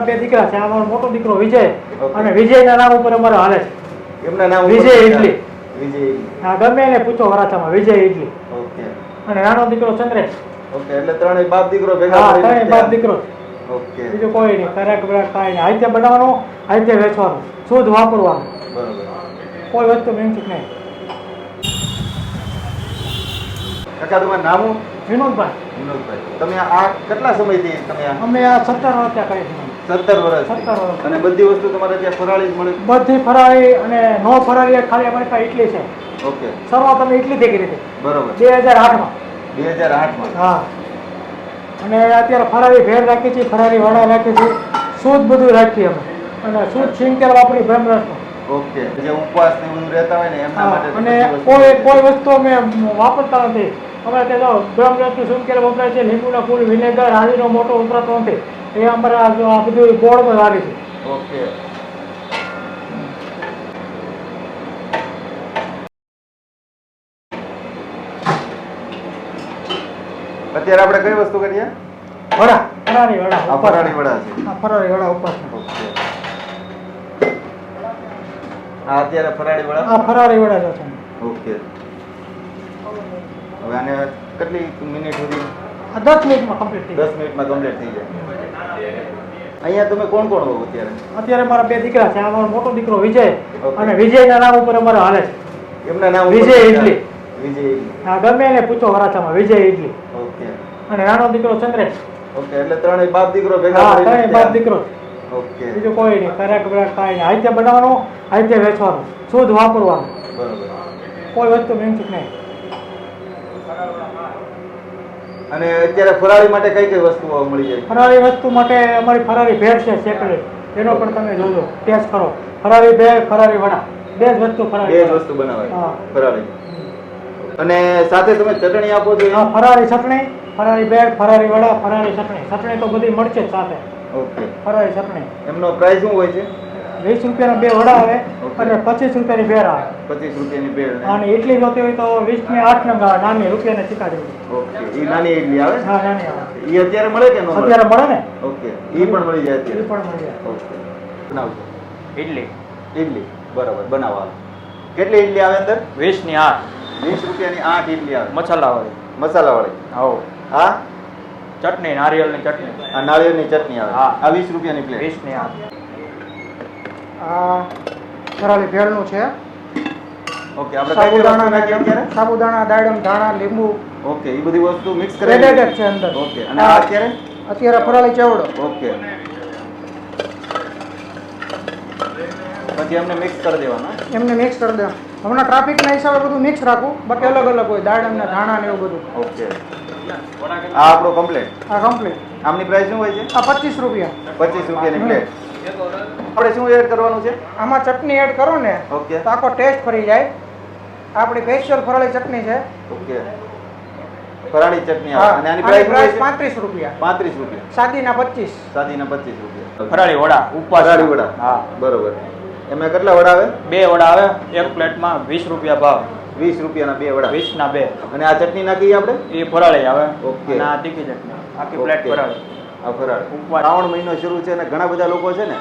બે દીકરા છે. અમારો મોટો દીકરો વિજય. અને વિજયના નામ ઉપર અમારે હાલે છે. એમના નામ વિજય ઇડલી. વિજય હા ગમે એને પૂછો વરાછામાં વિજય ઇડલી ઓકે. અને નાનો દીકરો ચંદ્રેશ ઓકે એટલે ત્રણેય બાપ દીકરો ભેગા હા ત્રણેય બાપ દીકરો. ઓકે. બીજું કોઈ નહીં. કરેક બરાક કાંઈ નહીં. આઈતે બનાવવાનું આઈતે વેચવાનું. શુદ્ધ વાપરવાનું. બરોબર. કોઈ વસ્તુ મિંચુક નહીં. કાકા તમારું નામ વિનોદભાઈ. વિનોદભાઈ. તમે આ કેટલા સમયથી તમે અમે આ સત્તર વર્ષ કરીએ છીએ સત્તર વર્ષ સત્તર વર્ષ. અને બધી વસ્તુ તમારે ત્યાં ફરાળી જ મળે? બધી ફરાળી અને નો ફરાળી ખાલી અમારી પાસે ઇટલી છે. ઓકે. શરૂઆત અમે ઇડલીથી કરી હતી બરોબર. બે હજાર આઠમાં. બે હજાર આઠમાં. હા. અને અત્યારે ફરાળી ભેળ રાખી છે ફરાળી વડા રાખી છે શુદ્ધ બધું રાખીએ અમે. અને શુદ્ધ સિંગતેલ વાપરી બ્રહ્મરાષ્ટ્ર ઓકે. જે ઉપવાસ ને બધું રહેતા હોય ને એમના માટે અને કોઈ કોઈ વસ્તુ અમે વાપરતા નથી. અમારે ત્યાં જો બ્રહ્મરસનું સિંગતેલ વપરાય છે લીંબુનો ફૂલ વિનેગર આદિનો મોટો વપરાતો નથી એ અમારે આ બધું બોર્ડમાં લાગે છે. ઓકે. અત્યારે આપણે કઈ વસ્તુ કરીએ? વડા. ફરાળી વડા. ફરાળી વડા છે. હા ફરાળી વડા ઉપર આ અત્યારે ફરાળી વડા? આ ફરાળી વડા છે. ઓકે. હવે આને કેટલી મિનિટ સુધી? આ દસ મિનિટમાં કમ્પ્લીટ થઈ દસ મિનિટમાં કમ્પ્લીટ થઈ જાય. અહીંયા તમે કોણ કોણ હોવ અત્યારે? અત્યારે મારા બે દીકરા છે. આ મારો મોટો દીકરો વિજય અને વિજયના નામ ઉપર અમારે હાલે છે. એમના નામ વિજય ઇડલી. વિજય હા ગમે એને પૂછો વરાછામાં વિજય ઇડલી ઓકે. અને નાનો દીકરો ચંદ્રેશ. ઓકે એટલે ત્રણેય બાપ દીકરો ભેગા હા ત્રણેય બાપ દીકરો ઓકે. બીજું કોઈ નહીં. ખરેક બરાક કાંઈ નહીં. આઈતે બનાવવાનું આઈતે વેચવાનું. શુદ્ધ વાપરવાનું. બરોબર. કોઈ વસ્તુ મિંચુક નહીં. અને અત્યારે ફરાળી માટે કઈ કઈ વસ્તુઓ મળી જાય? ફરાળી વસ્તુ માટે અમારી ફરાળી ભેળ છે સેપરેટ એનો પણ તમે જોજો. ટેસ્ટ કરો. ફરાળી ભેળ ફરાળી વડા. બે જ વસ્તુ બે જ વસ્તુ બનાવાય. હા. ફરાળી. અને સાથે તમે ચટણી આપો છો હા ફરાળી ચટણી ફરાળી ભેળ ફરાળી વડા ફરાળી ચટણી. ચટણી તો બધી મળશે જ સાથે. ઓકે. ફરાળી ચટણી. એમનો પ્રાઇસ શું હોય છે? વીસ રૂપિયાના બે વડા આવે અને પચીસ રૂપિયાની ભેળ આવે. પચીસ રૂપિયાની બેર અને ઇડલી જોતી હોય તો વીસ ને આઠ નંગ આવે નાની રૂપિયાને ચીકા જેવી. ઓકે. એ નાની ઇડલી આવે? હા નાની આવે. એ અત્યારે મળે કે અત્યારે મળે ને? ઓકે. એ પણ મળી જાય એ પણ મળી જાય. ઓકે. બનાવજો. ઇડલી ઇડલી બરાબર બનાવવા કેટલી ઇડલી આવે અંદર? વીસની આઠ. વીસ રૂપિયાની આઠ ઇડલી આવે. મસાલા વાળી મસાલાવાળી. હવ હા? ચટણી નારિયેળની ચટણી. આ નાળિયેરની ચટણી આવે. હા. આ વીસ રૂપિયાની પ્લેટ વીસની આઠ. આ ફરાળી ભેળનું છે. ઓકે આપણે કઈ વસ્તુ નાખીએ અત્યારે? સાબુદાણા દાડમ ધાણા લીંબુ. ઓકે એ બધી વસ્તુ મિક્સ કરી જ છે અંદર. ઓકે અને આ અત્યારે? અત્યારે ફરાળી ચેવડો. ઓકે. પછી એમને મિક્સ કરી દેવાના એમને મિક્સ કરી દેવા. હમણાં ટ્રાફિકના હિસાબે બધું મિક્સ રાખું બાકી અલગ અલગ હોય દાડમ ને ધાણા ને એવું બધું. ઓકે. આ આપણો કમ્પ્લેટ આ કમ્પ્લેટ આમની પ્રાઇસ શું હોય છે? આ પચીસ રૂપિયા. પચીસ રૂપિયાની પ્લેટ આપણે શું એડ કરવાનું છે? આમાં ચટણી એડ કરો ને ઓકે. તો આખો ટેસ્ટ ફરી જાય. આપણી સ્પેશિયલ ફરાળી ચટણી છે. ઓકે. ફરાળી ચટણી હા. આવે અને આની પ્રાઇસ પ્રાઇસ પાંત્રીસ રૂપિયા. પાંત્રીસ રૂપિયા. સાદીના પચીસ. સાદીના પચીસ રૂપિયા. ફરાળી વડા ઉપવાસ. ફરાળી વડા. હા. બરોબર. એમાં કેટલા વડા આવે? બે વડા આવે એક પ્લેટમાં વીસ રૂપિયા ભાવ. વીસ રૂપિયાના બે વડા. વીસ ના બે. અને આ ચટણી નાખી આપણે એ ફરાળી આવે. ઓકે. અને આ તીખી ચટણી આખી પ્લેટ ફરાળી. ફરાળ. ઉપવાસ. શ્રાવણ મહિનો શરૂ છે અને ઘણા બધા લોકો છે ને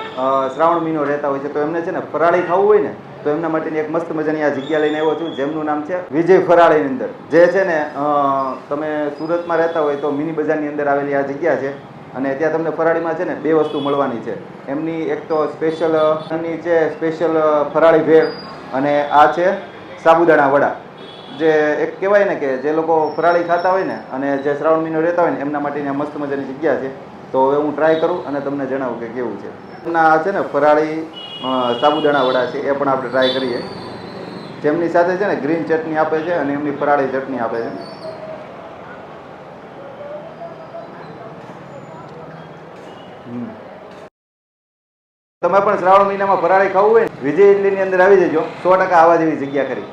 શ્રાવણ મહિનો રહેતા હોય છે. તો એમને છે ને ફરાળી ખાવું હોય ને, તો એમના માટેની એક મસ્ત મજાની આ જગ્યા લઈને આવ્યો છું, જેમનું નામ છે વિજય ફરાળીની અંદર. જે છે ને તમે સુરતમાં રહેતા હોય તો મિની બજારની અંદર આવેલી આ જગ્યા છે અને ત્યાં તમને ફરાળીમાં છે ને બે વસ્તુ મળવાની છે. એમની એક તો સ્પેશિયલ છે સ્પેશિયલ ફરાળી ભેળ અને આ છે સાબુદાણા વડા. જે એક કહેવાય ને કે જે લોકો ફરાળી ખાતા હોય ને અને જે શ્રાવણ મહિનો રહેતા હોય ને, એમના માટેની આ મસ્ત મજાની જગ્યા છે. તો હવે હું ટ્રાય કરું અને તમને જણાવું કે કેવું છે. એમના આ છે ને ફરાળી સાબુદાણા વડા છે, એ પણ આપણે ટ્રાય કરીએ. જેમની સાથે છે ને ગ્રીન ચટણી આપે છે અને એમની ફરાળી ચટણી આપે છે. તમે પણ શ્રાવણ મહિનામાં ફરાળી ખાવું હોય વિજય ઇડલીની અંદર આવી જજો. સો ટકા આવા જેવી જગ્યા કરી